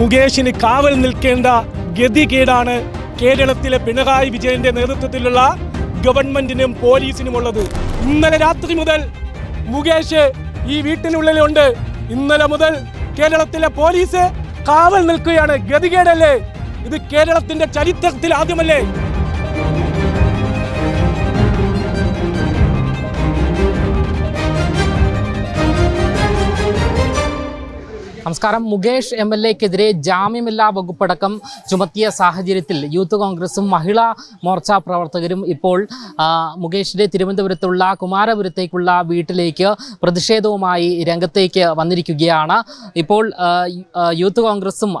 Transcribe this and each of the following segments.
മുകേഷിന് കാവൽ നിൽക്കേണ്ട ഗതികേടാണ് കേരളത്തിലെ പിണറായി വിജയന്റെ നേതൃത്വത്തിലുള്ള ഗവൺമെന്റിനും പോലീസിനും ഉള്ളത് ഇന്നലെ രാത്രി മുതൽ മുകേഷ് ഈ വീട്ടിനുള്ളിലുണ്ട് ഇന്നലെ മുതൽ കേരളത്തിലെ പോലീസ് കാവൽ നിൽക്കുകയാണ്. ഗതികേടല്ലേ? ഇത് കേരളത്തിന്റെ ചരിത്രത്തിൽ ആദ്യമല്ലേ? നമസ്കാരം. മുകേഷ് എം എൽ എക്കെതിരെ ജാമ്യമില്ലാ വകുപ്പടക്കം ചുമത്തിയ സാഹചര്യത്തിൽ യൂത്ത് കോൺഗ്രസും മഹിളാ മോർച്ച പ്രവർത്തകരും ഇപ്പോൾ മുകേഷിന്റെ തിരുവനന്തപുരത്തുള്ള കുമാരപുരത്തേക്കുള്ള വീട്ടിലേക്ക് പ്രതിഷേധവുമായി രംഗത്തേക്ക് വന്നിരിക്കുകയാണ്. ഇപ്പോൾ യൂത്ത് കോൺഗ്രസും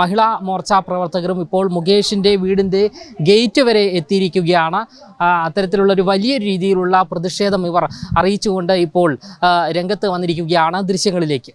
മഹിളാ മോർച്ച പ്രവർത്തകരും ഇപ്പോൾ മുകേഷിന്റെ വീടിന്റെ ഗേറ്റ് വരെ എത്തിയിരിക്കുകയാണ്. അത്തരത്തിലുള്ള ഒരു വലിയ രീതിയിലുള്ള പ്രതിഷേധം ഇവർ അറിയിച്ചുകൊണ്ട് ഇപ്പോൾ രംഗത്ത് വന്നിരിക്കുകയാണ് ദൃശ്യങ്ങളിലേക്ക്.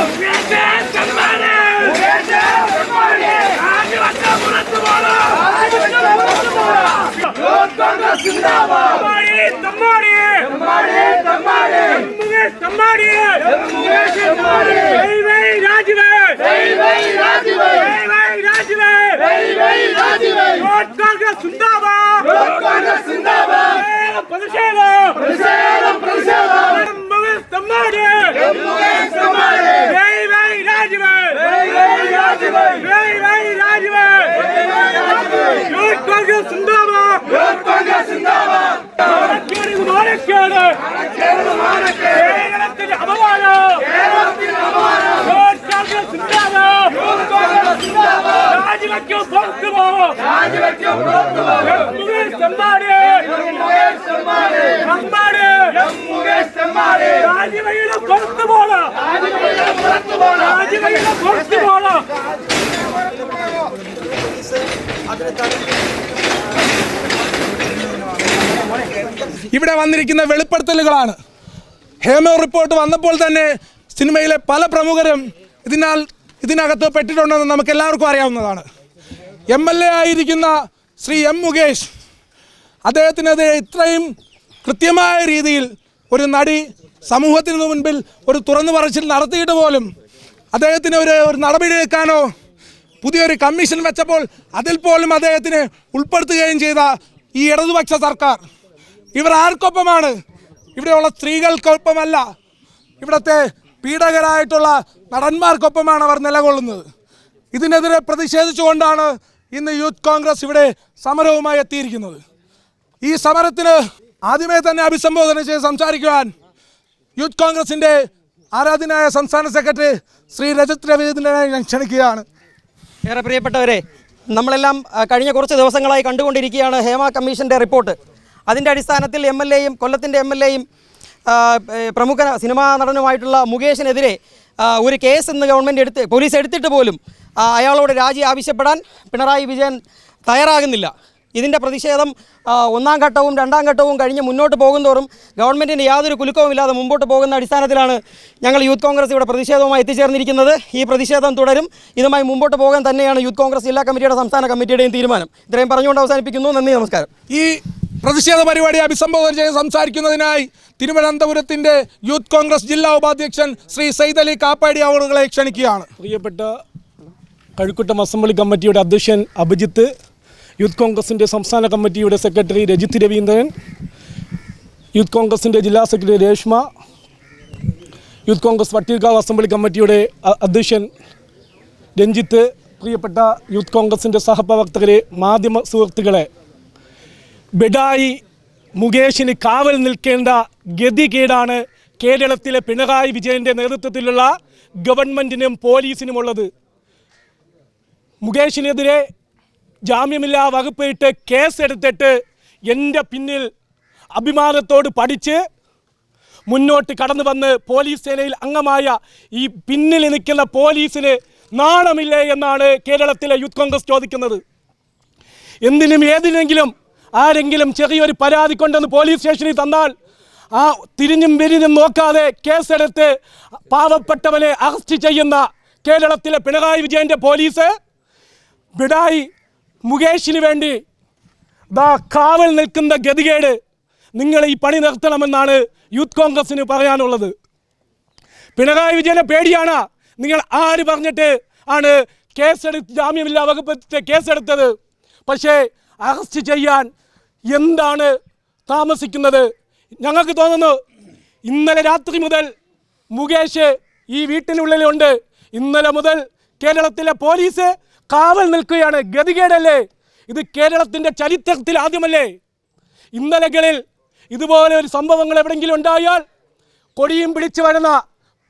ಜಿಂದಾಬಾದ್ ತಮ್ಮಾಡಿ ತಮ್ಮಾಡಿ ತಮ್ಮಾಡಿ ತಮ್ಮಾಡಿ ಮುಗೇಶ್ ತಮ್ಮಾಡಿ ಮುಗೇಶ್ ತಮ್ಮಾಡಿ ಜೈ ವೈ ರಾಜುವೆ ಜೈ ವೈ ರಾಜುವೆ ಜೈ ವೈ ರಾಜುವೆ ಜೈ ವೈ ರಾಜುವೆ ರೋಡ್ ಕಾಂಗ್ರೆಸ್ ಜಿಂದಾಬಾದ್ ರೋಡ್ ಕಾಂಗ್ರೆಸ್ ಜಿಂದಾಬಾದ್ ಪ್ರತಿಷೇಧ ಪ್ರತಿಷೇಧ ಪ್ರತಿಷೇಧ ಮುಗೇಶ್ ತಮ್ಮಾಡಿ ಮುಗೇಶ್ ತಮ್ಮಾಡಿ ಜೈ ವೈ ರಾಜುವೆ ಜೈ ವೈ ರಾಜುವೆ ಜೈ ವೈ ರಾಜುವೆ ರೋಡ್ ಕಾಂಗ್ರೆಸ್ ಜಿಂದಾಬಾದ್ ರೋಡ್ ಕಾಂಗ್ರೆಸ್ ഇവിടെ വന്നിരിക്കുന്ന വെളിപ്പെടുത്തലുകളാണ്. ഹേമോ റിപ്പോർട്ട് വന്നപ്പോൾ തന്നെ സിനിമയിലെ പല പ്രമുഖരും ഇതിനാൽ ഇതിനകത്ത് പെട്ടിട്ടുണ്ടെന്ന് നമുക്ക് എല്ലാവർക്കും അറിയാവുന്നതാണ്. എം എൽ എ ആയിരിക്കുന്ന ശ്രീ എം മുകേഷ് അദ്ദേഹത്തിനെതിരെ ഇത്രയും കൃത്യമായ രീതിയിൽ ഒരു നടി സമൂഹത്തിന് മുൻപിൽ ഒരു തുറന്നു പറച്ചിൽ നടത്തിയിട്ട് പോലും അദ്ദേഹത്തിന് ഒരു ഒരു നടപടിയെടുക്കാനോ പുതിയൊരു കമ്മീഷൻ വെച്ചപ്പോൾ അതിൽ പോലും അദ്ദേഹത്തിന് ഉൾപ്പെടുത്തുകയും ചെയ്ത ഈ ഇടതുപക്ഷ സർക്കാർ. ഇവർ ആർക്കൊപ്പമാണ്? ഇവിടെയുള്ള സ്ത്രീകൾക്കൊപ്പമല്ല. ഇവിടുത്തെ പീഡകരായിട്ടുള്ള നടന്മാർക്കൊപ്പമാണ് അവർ നിലകൊള്ളുന്നത്. ഇതിനെതിരെ പ്രതിഷേധിച്ചുകൊണ്ടാണ് ഇന്ന് യൂത്ത് കോൺഗ്രസ് ഇവിടെ സമരവുമായി എത്തിയിരിക്കുന്നത്. ഈ സമരത്തിന് ആദ്യമേ തന്നെ അഭിസംബോധന ചെയ്ത് സംസാരിക്കുവാൻ യൂത്ത് കോൺഗ്രസിന്റെ ആരാധനായ സംസ്ഥാന സെക്രട്ടറി ശ്രീ രജത് രവീന്ദ്രനെ ഞാൻ ക്ഷണിക്കുകയാണ്. ഏറെ പ്രിയപ്പെട്ടവരെ നമ്മളെല്ലാം കഴിഞ്ഞ കുറച്ച് ദിവസങ്ങളായി കണ്ടുകൊണ്ടിരിക്കുകയാണ് ഹേമ കമ്മീഷന്റെ റിപ്പോർട്ട്. അതിന്റെ അടിസ്ഥാനത്തിൽ എം എൽ എയും കൊല്ലത്തിന്റെ എം എൽ എയും പ്രമുഖ സിനിമാ നടനുമായിട്ടുള്ള മുകേഷിനെതിരെ ഒരു കേസ് ഇന്ന് ഗവൺമെന്റ് എടുത്ത് പോലീസ് എടുത്തിട്ട് പോലും അയാളോട് രാജി ആവശ്യപ്പെടാൻ പിണറായി വിജയൻ തയ്യാറാകുന്നില്ല. ഇതിന്റെ പ്രതിഷേധം ഒന്നാം ഘട്ടവും രണ്ടാം ഘട്ടവും കഴിഞ്ഞ് മുന്നോട്ട് പോകുന്തോറും ഗവൺമെന്റിന്റെ യാതൊരു കുലുക്കവുമില്ലാതെ മുമ്പോട്ട് പോകുന്ന അടിസ്ഥാനത്തിലാണ് ഞങ്ങൾ യൂത്ത് കോൺഗ്രസ് ഇവിടെ പ്രതിഷേധവുമായി എത്തിച്ചേർന്നിരിക്കുന്നത്. ഈ പ്രതിഷേധം തുടരും. ഇതുമായി മുമ്പോട്ട് പോകാൻ തന്നെയാണ് യൂത്ത് കോൺഗ്രസ് ജില്ലാ കമ്മിറ്റിയുടെ സംസ്ഥാന കമ്മിറ്റിയുടെയും തീരുമാനം. ഇത്രയും പറഞ്ഞുകൊണ്ട് അവസാനിപ്പിക്കുന്നു. നന്ദി നമസ്കാരം. ഈ പ്രതിഷേധ പരിപാടി അഭിസംബോധന ചെയ്ത് സംസാരിക്കുന്നതിനായി തിരുവനന്തപുരത്തിന്റെ യൂത്ത് കോൺഗ്രസ് ജില്ലാ ഉപാധ്യക്ഷൻ ശ്രീ സൈദ് അലി കാപ്പാടി അവറുകളെ ക്ഷണിക്കുകയാണ്. പ്രിയപ്പെട്ട കഴുക്കുട്ടം അസംബ്ലി കമ്മിറ്റിയുടെ അധ്യക്ഷൻ അഭിജിത്ത് യൂത്ത് കോൺഗ്രസിന്റെ സംസ്ഥാന കമ്മിറ്റിയുടെ സെക്രട്ടറി രജിത് രവീന്ദ്രൻ യൂത്ത് കോൺഗ്രസിന്റെ ജില്ലാ secretary Reshma youth Congress Vattiyoorkavu assembly കമ്മിറ്റിയുടെ അധ്യക്ഷൻ രഞ്ജിത്ത് പ്രിയപ്പെട്ട യൂത്ത് കോൺഗ്രസിന്റെ സഹപ്രവർത്തകരെ മാധ്യമ സുഹൃത്തുക്കളെ ബെഡായി മുകേഷിന് കാവൽ നിൽക്കേണ്ട ഗതികേടാണ് കേരളത്തിലെ പിണറായി വിജയന്റെ നേതൃത്വത്തിലുള്ള ഗവൺമെന്റിനും പോലീസിനുമുള്ളത്. മുകേഷിനെതിരെ ജാമ്യമില്ലാ വകുപ്പിട്ട് കേസെടുത്തിട്ട് എന്റെ പിന്നിൽ അഭിമാനത്തോട് പഠിച്ച് മുന്നോട്ട് കടന്നു വന്ന് പോലീസ് സേനയിൽ അംഗമായ ഈ പിന്നിൽ നിൽക്കുന്ന പോലീസിന് നാണമില്ലേ എന്നാണ് കേരളത്തിലെ യൂത്ത് കോൺഗ്രസ് ചോദിക്കുന്നത്. എന്തിനും ഏതിനെങ്കിലും ആരെങ്കിലും ചെറിയൊരു പരാതി കൊണ്ടെന്ന് പോലീസ് സ്റ്റേഷനിൽ തന്നാൽ ആ തിരിഞ്ഞും വിരിഞ്ഞും നോക്കാതെ കേസെടുത്ത് പാവപ്പെട്ടവനെ അറസ്റ്റ് ചെയ്യുന്ന കേരളത്തിലെ പിണറായി വിജയന്റെ പോലീസ് ബിഡായി മുകേഷിന് വേണ്ടി ദാ കാവൽ നിൽക്കുന്ന ഗതികേട് നിങ്ങൾ ഈ പണി നിർത്തണമെന്നാണ് യൂത്ത് കോൺഗ്രസിന് പറയാനുള്ളത്. പിണറായി വിജയനെ പേടിയാണ്. നിങ്ങൾ ആര് പറഞ്ഞിട്ട് ആണ് കേസെടുത്ത് ജാമ്യമില്ലാ വകുപ്പ് കേസെടുത്തത്? പക്ഷേ അറസ്റ്റ് ചെയ്യാൻ എന്താണ് താമസിക്കുന്നത്? ഞങ്ങൾക്ക് തോന്നുന്നു ഇന്നലെ രാത്രി മുതൽ മുകേഷ് ഈ വീട്ടിനുള്ളിലുണ്ട്. ഇന്നലെ മുതൽ കേരളത്തിലെ പോലീസ് കാവൽ നിൽക്കുകയാണ് ഗതികേടല്ലേ? ഇത് കേരളത്തിന്റെ ചരിത്രത്തിൽ ആദ്യമല്ലേ? ഇന്നലകളിൽ ഇതുപോലെ ഒരു സംഭവങ്ങൾ എവിടെയെങ്കിലും ഉണ്ടായാൽ കൊടിയും പിടിച്ചു വരുന്ന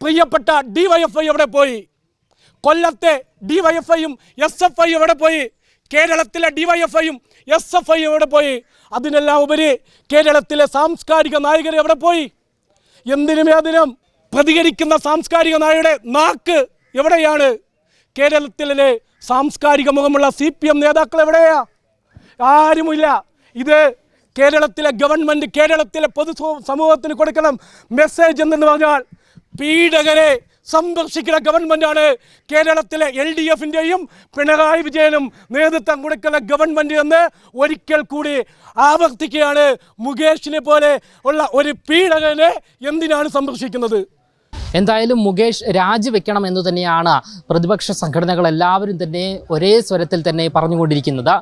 പ്രിയപ്പെട്ട ഡി വൈ എഫ് ഐ എവിടെ പോയി? കൊല്ലത്തെ ഡി വൈ എഫ് ഐയും എസ് എഫ് ഐ എവിടെ പോയി? കേരളത്തിലെ ഡി വൈ എഫ് ഐയും എസ് എഫ് ഐ എവിടെ പോയി? അതിനെല്ലാം ഉപരി കേരളത്തിലെ സാംസ്കാരിക നായകർ എവിടെ പോയി? എന്തിനും ഏതിനും പ്രതികരിക്കുന്ന സാംസ്കാരിക നായയുടെ നാക്ക് എവിടെയാണ്? കേരളത്തിലെ സാംസ്കാരിക മുഖമുള്ള സി പി എം നേതാക്കൾ എവിടെയാ? ആരുമില്ല. ഇത് കേരളത്തിലെ ഗവൺമെന്റ് കേരളത്തിലെ പൊതു സമൂഹത്തിന് കൊടുക്കണം മെസ്സേജ് എന്തെന്ന് പറഞ്ഞാൽ പീഡകരെ സംരക്ഷിക്കുന്ന ഗവൺമെന്റാണ് കേരളത്തിലെ എൽ ഡി എഫിന്റെയും പിണറായി വിജയനും നേതൃത്വം കൊടുക്കുന്ന ഗവൺമെന്റ് എന്ന് ഒരിക്കൽ കൂടി ആവർത്തിക്കുകയാണ് മുകേഷിനെ പോലെ ഉള്ള ഒരു പീഡകനെ എന്തിനാണ് സംരക്ഷിക്കുന്നത്? എന്തായാലും മുകേഷ് രാജിവെക്കണം എന്ന് തന്നെയാണ് പ്രതിപക്ഷ സംഘടനകൾ എല്ലാവരും തന്നെ ഒരേ സ്വരത്തിൽ തന്നെ പറഞ്ഞുകൊണ്ടിരിക്കുന്നത്.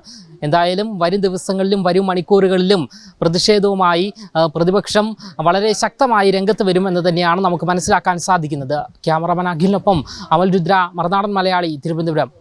എന്തായാലും വരും ദിവസങ്ങളിലും വരും മണിക്കൂറുകളിലും പ്രതിഷേധവുമായി പ്രതിപക്ഷം വളരെ ശക്തമായി രംഗത്ത് വരുമെന്ന് തന്നെയാണ് നമുക്ക് മനസ്സിലാക്കാൻ സാധിക്കുന്നത്. ക്യാമറമാൻ അഖിലിനൊപ്പം അമൽ രുദ്ര മറുനാടൻ മലയാളി തിരുവനന്തപുരം.